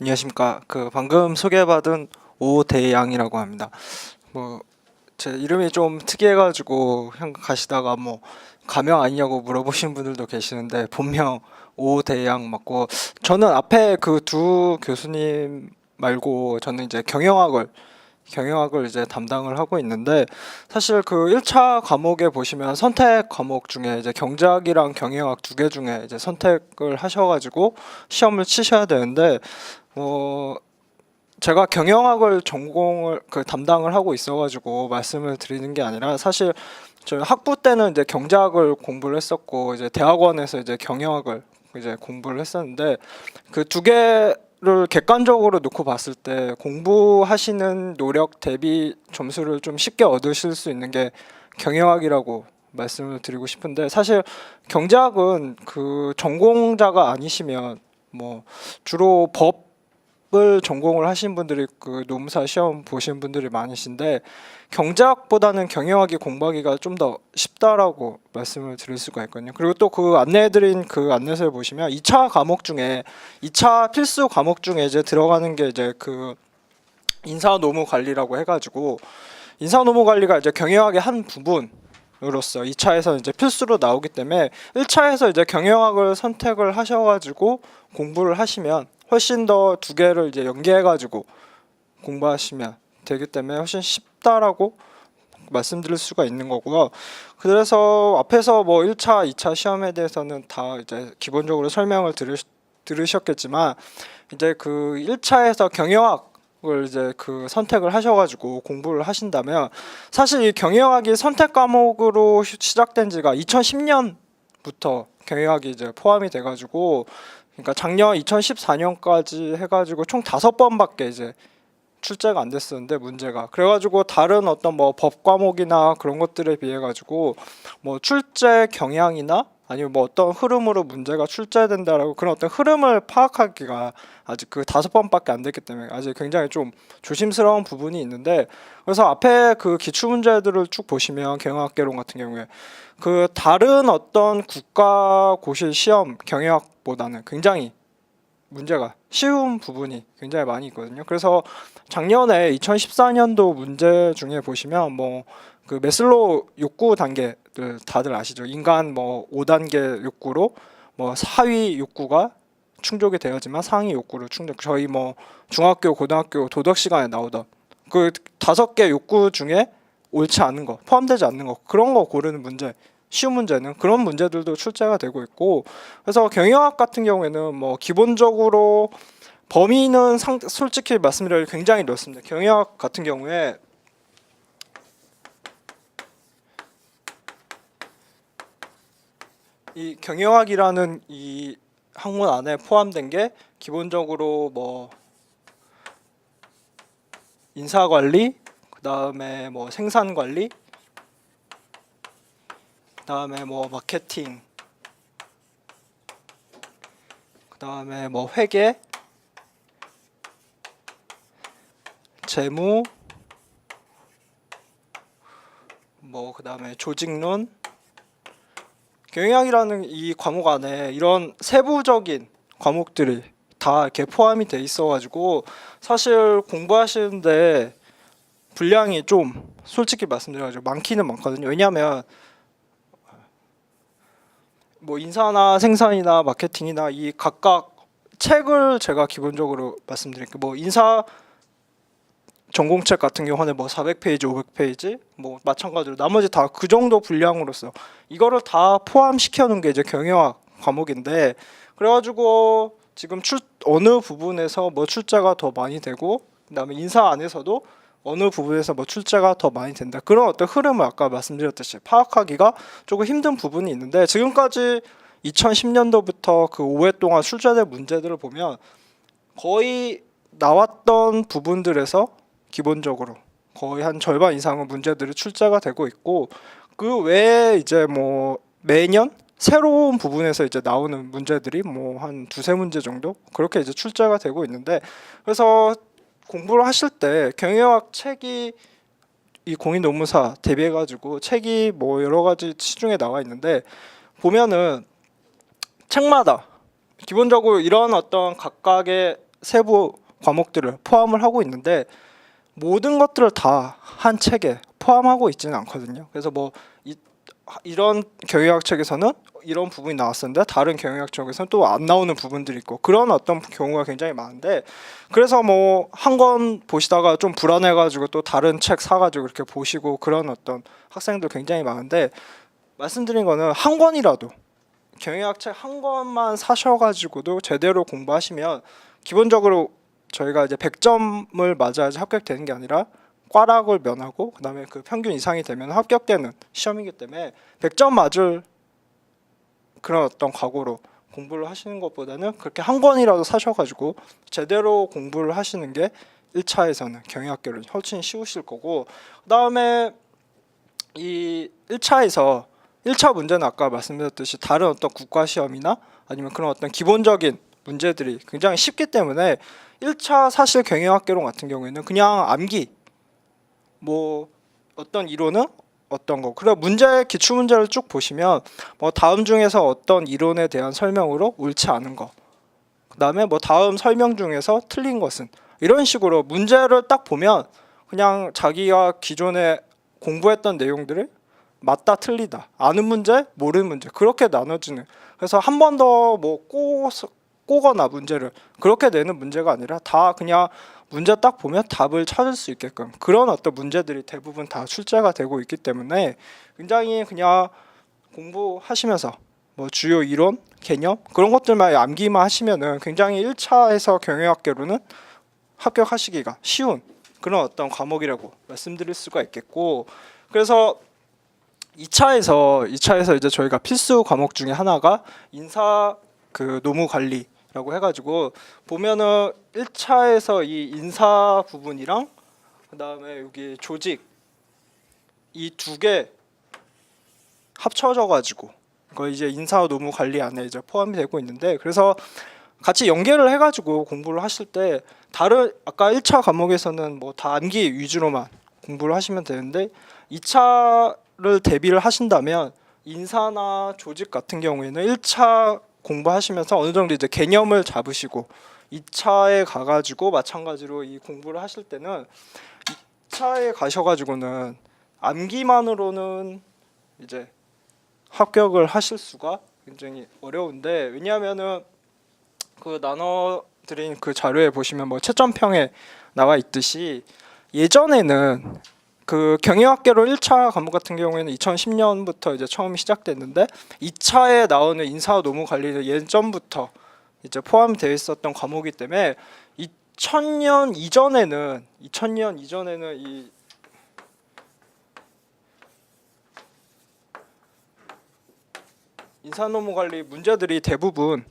안녕하십니까. 그 방금 소개받은 오대양이라고 합니다. 뭐 제 이름이 좀 특이해가지고 형 가시다가 뭐 가명 아니냐고 물어보시는 분들도 계시는데 본명 오대양 맞고 저는 앞에 그 두 교수님 말고 저는 이제 경영학을 경영학을 이제 담당을 하고 있는데 사실 그 1차 과목에 보시면 선택 과목 중에 이제 경제학이랑 경영학 두 개 중에 이제 선택을 하셔 가지고 시험을 치셔야 되는데 어 제가 경영학을 전공을 그 담당을 하고 있어가지고 말씀을 드리는 게 아니라 사실 저희 학부 때는 이제 경제학을 공부를 했었고 이제 대학원에서 이제 경영학을 이제 공부를 했었는데 그 두 개를 객관적으로 놓고 봤을 때 공부하시는 노력 대비 점수를 좀 쉽게 얻으실 수 있는 게 경영학이라고 말씀을 드리고 싶은데 사실 경제학은 그 전공자가 아니시면 뭐 주로 법 을 전공을 하신 분들이 그 노무사 시험 보신 분들이 많으신데 경제학보다는 경영학이 공부하기가 좀 더 쉽다라고 말씀을 드릴 수가 있거든요. 그리고 또 그 안내해드린 그 안내서를 보시면 2차 과목 중에 2차 필수 과목 중에 이제 들어가는 게 이제 그 인사 노무 관리라고 해가지고 인사 노무 관리가 이제 경영학의 한 부분. 으로서 2차에서 이제 필수로 나오기 때문에 1차에서 이제 경영학을 선택을 하셔가지고 공부를 하시면 훨씬 더 두 개를 이제 연계해가지고 공부하시면 되기 때문에 훨씬 쉽다라고 말씀드릴 수가 있는 거고요. 그래서 앞에서 뭐 1차, 2차 시험에 대해서는 다 이제 기본적으로 설명을 들으, 들으셨겠지만 이제 그 1차에서 경영학 을 이제 그 선택을 하셔가지고 공부를 하신다면 사실 이 경영학이 선택 과목으로 시- 시작된 지가 2010년부터 경영학이 이제 포함이 돼가지고 그러니까 작년 2014년까지 해가지고 총 다섯 번밖에 이제 출제가 안 됐었는데 문제가. 그래가지고 다른 어떤 뭐 법 과목이나 그런 것들에 비해 가지고 뭐 출제 경향이나 아니면 뭐 어떤 흐름으로 문제가 출제된다라고 그런 어떤 흐름을 파악하기가 아직 그 다섯 번밖에 안 됐기 때문에 아직 굉장히 좀 조심스러운 부분이 있는데 그래서 앞에 그 기출 문제들을 쭉 보시면 경영학개론 같은 경우에 그 다른 어떤 국가 고시 시험 경영학보다는 굉장히 문제가 쉬운 부분이 굉장히 많이 있거든요. 그래서 작년에 2014년도 문제 중에 보시면 뭐 그 메슬로 욕구 단계들 다들 아시죠? 인간 뭐 5단계 욕구로 뭐 하위 욕구가 충족이 되어야지만 상위 욕구를 충족. 저희 뭐 중학교, 고등학교 도덕 시간에 나오던 그 다섯 개 욕구 중에 옳지 않은 거, 포함되지 않는 거 그런 거 고르는 문제. 쉬운 문제는 그런 문제들도 출제가 되고 있고 그래서 경영학 같은 경우에는 뭐 기본적으로 범위는 상, 솔직히 말씀드려 굉장히 넓습니다. 경영학 같은 경우에 이 경영학이라는 이 학문 안에 포함된 게 기본적으로 뭐 인사 관리, 그 다음에 뭐 생산 관리, 그 다음에 뭐 마케팅, 그 다음에 뭐 회계, 재무, 뭐 그다음에 조직론, 경영학이라는 이 과목 안에 이런 세부적인 과목들이 다 이렇게 포함이 돼 있어가지고 사실 공부하시는데 분량이 좀 솔직히 말씀드려가지고 많기는 많거든요. 왜냐하면 뭐 인사나 생산이나 마케팅이나 이 각각 책을 제가 기본적으로 말씀드릴게요. 뭐 인사 전공책 같은 경우는 뭐 400페이지, 500페이지? 뭐 마찬가지로 나머지 다 그 정도 분량으로서 이거를 다 포함시켜 놓은 게 이제 경영학 과목인데 그래가지고 지금 출 어느 부분에서 뭐 출제가 더 많이 되고 그다음에 인사 안에서도 어느 부분에서 뭐 출제가 더 많이 된다. 그런 어떤 흐름을 아까 말씀드렸듯이 파악하기가 조금 힘든 부분이 있는데 지금까지 2010년도부터 그 5회 동안 출제된 문제들을 보면 거의 나왔던 부분들에서 기본적으로 거의 한 절반 이상은 문제들이 출제가 되고 있고 그 외에 이제 뭐 매년 새로운 부분에서 이제 나오는 문제들이 뭐 한 두세 문제 정도 그렇게 이제 출제가 되고 있는데 그래서 공부를 하실 때 경영학 책이 이 공인 노무사 대비해 가지고 책이 뭐 여러 가지 시중에 나와 있는데 보면은 책마다 기본적으로 이런 어떤 각각의 세부 과목들을 포함을 하고 있는데 모든 것들을 다 한 책에 포함하고 있지는 않거든요. 그래서 뭐 이, 이런 경영학 책에서는 이런 부분이 나왔었는데 다른 경영학 책에서는 또 안 나오는 부분들이 있고 그런 어떤 경우가 굉장히 많은데 그래서 뭐 한 권 보시다가 좀 불안해가지고 또 다른 책 사가지고 이렇게 보시고 그런 어떤 학생들 굉장히 많은데 말씀드린 거는 한 권이라도 경영학 책 한 권만 사셔가지고도 제대로 공부하시면 기본적으로 저희가 이제 100점을 맞아야지 합격되는 게 아니라 꽈락을 면하고 그다음에 그 평균 이상이 되면 합격되는 시험이기 때문에 100점 맞을 그런 어떤 각오로 공부를 하시는 것보다는 그렇게 한 권이라도 사셔가지고 제대로 공부를 하시는 게 1차에서는 경영학교를 훨씬 쉬우실 거고 그 다음에 이 1차에서 1차 문제는 아까 말씀드렸듯이 다른 어떤 국가 시험이나 아니면 그런 어떤 기본적인 문제들이 굉장히 쉽기 때문에 1차 사실 경영학개론 같은 경우에는 그냥 암기 뭐 어떤 이론은 어떤 거. 그래 문제 기출 문제를 쭉 보시면 뭐 다음 중에서 어떤 이론에 대한 설명으로 옳지 않은 거. 그다음에 뭐 다음 설명 중에서 틀린 것은. 이런 식으로 문제를 딱 보면 그냥 자기가 기존에 공부했던 내용들을 맞다 틀리다 아는 문제 모르는 문제 그렇게 나눠지는. 그래서 한 번 더 뭐 꼬 거나 문제를 그렇게 내는 문제가 아니라 다 그냥 문제 딱 보면 답을 찾을 수 있게끔 그런 어떤 문제들이 대부분 다 출제가 되고 있기 때문에 굉장히 그냥 공부하시면서 뭐 주요 이론, 개념 그런 것들만 암기만 하시면은 굉장히 1차에서 경영학계로는 합격하시기가 쉬운 그런 어떤 과목이라고 말씀드릴 수가 있겠고 그래서 2차에서 2차에서 이제 저희가 필수 과목 중에 하나가 인사 그 노무 관리 라고 해가지고 보면은 1차에서 이 인사 부분이랑 그 다음에 여기 조직 이 두 개 합쳐져 가지고 그 이제 인사 노무 관리 안에 이제 포함이 되고 있는데 그래서 같이 연계를 해가지고 공부를 하실 때 다른 아까 1차 과목에서는 뭐 다 암기 위주로만 공부를 하시면 되는데 2차를 대비를 하신다면 인사나 조직 같은 경우에는 1차 공부하시면서 어느 정도 이제 개념을 잡으시고 2차에 가가지고 마찬가지로 이 공부를 하실 때는 2차에 가셔가지고는 암기만으로는 이제 합격을 하실 수가 굉장히 어려운데 왜냐하면은 그 나눠드린 그 자료에 보시면 뭐 채점평에 나와 있듯이 예전에는 그 경영학계로 1차 과목 같은 경우에는 2010년부터 이제 처음 시작됐는데 2차에 나오는 인사 노무 관리는 예전부터 이제 포함되어 있었던 과목이기 때문에 2000년 이전에는 2000년 이전에는 이 인사 노무 관리 문제들이 대부분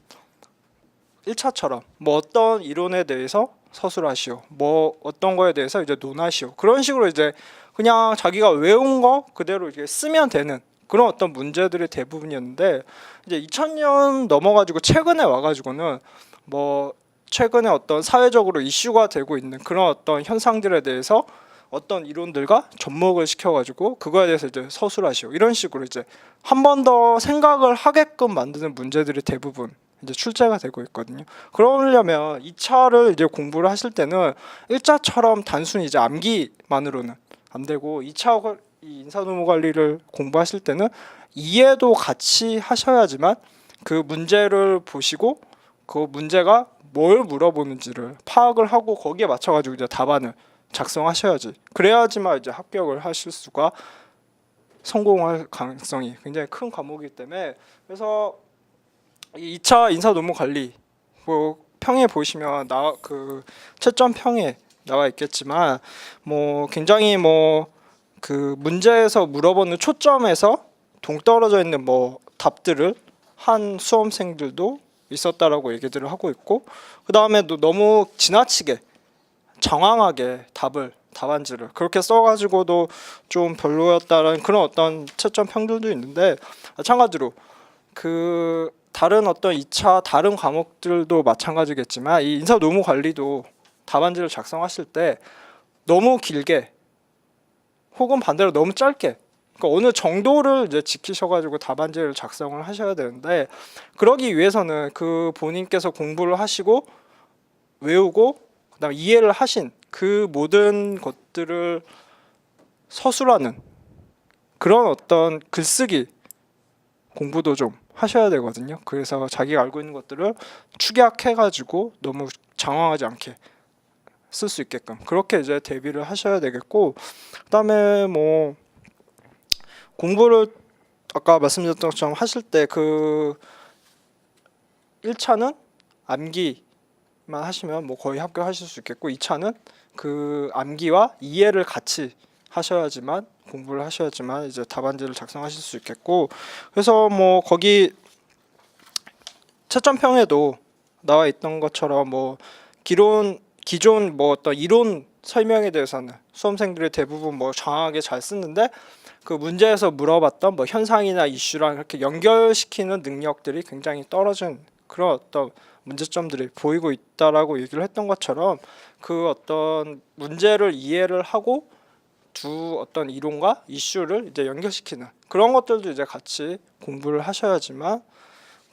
1차처럼 뭐 어떤 이론에 대해서 서술하시오. 뭐 어떤 거에 대해서 이제 논하시오. 그런 식으로 이제 그냥 자기가 외운 거 그대로 이렇게 쓰면 되는 그런 어떤 문제들이 대부분이었는데 이제 2000년 넘어가지고 최근에 와가지고는 뭐 최근에 어떤 사회적으로 이슈가 되고 있는 그런 어떤 현상들에 대해서 어떤 이론들과 접목을 시켜가지고 그거에 대해서 이제 서술하시오 이런 식으로 이제 한 번 더 생각을 하게끔 만드는 문제들이 대부분 이제 출제가 되고 있거든요. 그러려면 2차를 이제 공부를 하실 때는 1차처럼 단순히 이제 암기만으로는 안 되고 2차 이 인사노무 관리를 공부하실 때는 이해도 같이 하셔야지만 그 문제를 보시고 그 문제가 뭘 물어보는지를 파악을 하고 거기에 맞춰 가지고 이제 답안을 작성하셔야지. 그래야지만 이제 합격을 하실 수가 성공할 가능성이 굉장히 큰 과목이기 때문에 그래서 이 2차 인사 노무 관리 뭐 평에 보시면 나 그 채점 평에 나와 있겠지만 뭐 굉장히 뭐 그 문제에서 물어보는 초점에서 동떨어져 있는 뭐 답들을 한 수험생들도 있었다라고 얘기들을 하고 있고 그 다음에도 너무 지나치게 정황하게 답을 답안지를 그렇게 써가지고도 좀 별로였다라는 그런 어떤 채점 평들도 있는데 마찬가지로 그 다른 어떤 2차 다른 과목들도 마찬가지겠지만 이 인사 노무 관리도 답안지를 작성하실 때 너무 길게 혹은 반대로 너무 짧게 그러니까 어느 정도를 이제 지키셔가지고 답안지를 작성을 하셔야 되는데 그러기 위해서는 그 본인께서 공부를 하시고 외우고 그다음 이해를 하신 그 모든 것들을 서술하는 그런 어떤 글쓰기 공부도 좀 하셔야 되거든요. 그래서 자기가 알고 있는 것들을 축약해 가지고 너무 장황하지 않게 쓸 수 있게끔 그렇게 이제 대비를 하셔야 되겠고 그다음에 뭐 공부를 아까 말씀드렸던 것처럼 하실 때 그 1차는 암기만 하시면 뭐 거의 합격하실 수 있겠고 2차는 그 암기와 이해를 같이 하셔야지만 공부를 하셔야지만 이제 답안지를 작성하실 수 있겠고 그래서 뭐 거기 채점평에도 나와 있던 것처럼 뭐 기론 기존 뭐 어떤 이론 설명에 대해서는 수험생들이 대부분 뭐 정확하게 잘 쓰는데 그 문제에서 물어봤던 뭐 현상이나 이슈랑 이렇게 연결시키는 능력들이 굉장히 떨어진 그런 어떤 문제점들이 보이고 있다라고 얘기를 했던 것처럼 그 어떤 문제를 이해를 하고 두 어떤 이론과 이슈를 이제 연결시키는 그런 것들도 이제 같이 공부를 하셔야지만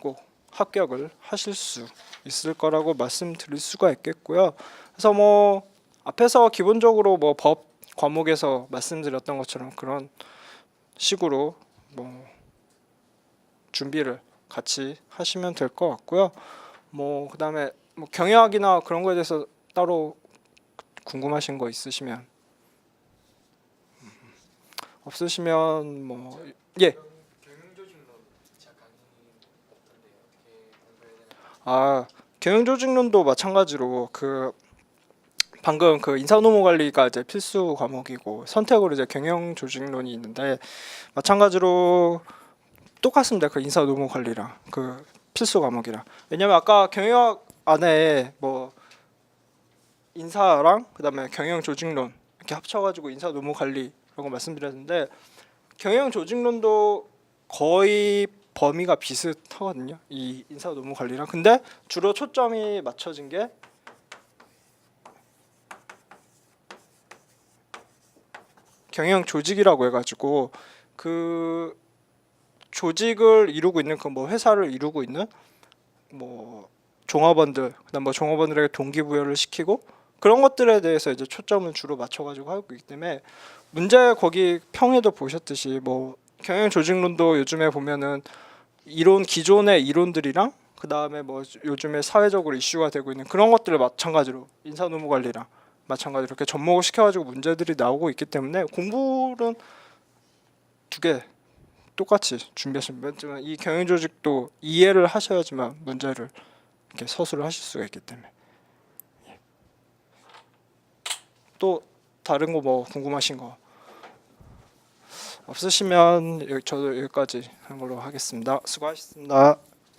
꼭 합격을 하실 수 있을 거라고 말씀드릴 수가 있겠고요. 그래서 뭐 앞에서 기본적으로 뭐 법 과목에서 말씀드렸던 것처럼 그런 식으로 뭐 준비를 같이 하시면 될 것 같고요. 뭐 그다음에 뭐 경영학이나 그런 거에 대해서 따로 궁금하신 거 있으시면 음, 없으시면 뭐 예. 아 경영조직론도 마찬가지로 그 방금 그 인사노무 관리가 이제 필수 과목이고 선택으로 이제 경영조직론이 있는데 마찬가지로 똑같습니다. 그 인사노무 관리랑 그 필수 과목이랑 왜냐면 아까 경영학 안에 뭐 인사랑 그다음에 경영조직론 이렇게 합쳐가지고 인사노무 관리 라고 말씀드렸는데 경영 조직론도 거의 범위가 비슷하거든요. 이 인사 노무 관리랑 근데 주로 초점이 맞춰진 게 경영 조직이라고 해가지고 그 조직을 이루고 있는 그 뭐 회사를 이루고 있는 뭐 종업원들 그다음 뭐 종업원들에게 동기부여를 시키고 그런 것들에 대해서 이제 초점을 주로 맞춰가지고 하고 있기 때문에 문제 거기 평에도 보셨듯이 뭐 경영 조직론도 요즘에 보면은 이론 기존의 이론들이랑 그 다음에 뭐 요즘에 사회적으로 이슈가 되고 있는 그런 것들을 마찬가지로 인사노무 관리랑 마찬가지로 이렇게 접목을 시켜가지고 문제들이 나오고 있기 때문에 공부는 두 개 똑같이 준비하시면 이 경영 조직도 이해를 하셔야지만 문제를 이렇게 서술을 하실 수가 있기 때문에 예. 또 다른 거 뭐 궁금하신 거 없으시면 저도 여기까지 한 걸로 하겠습니다. 수고하셨습니다.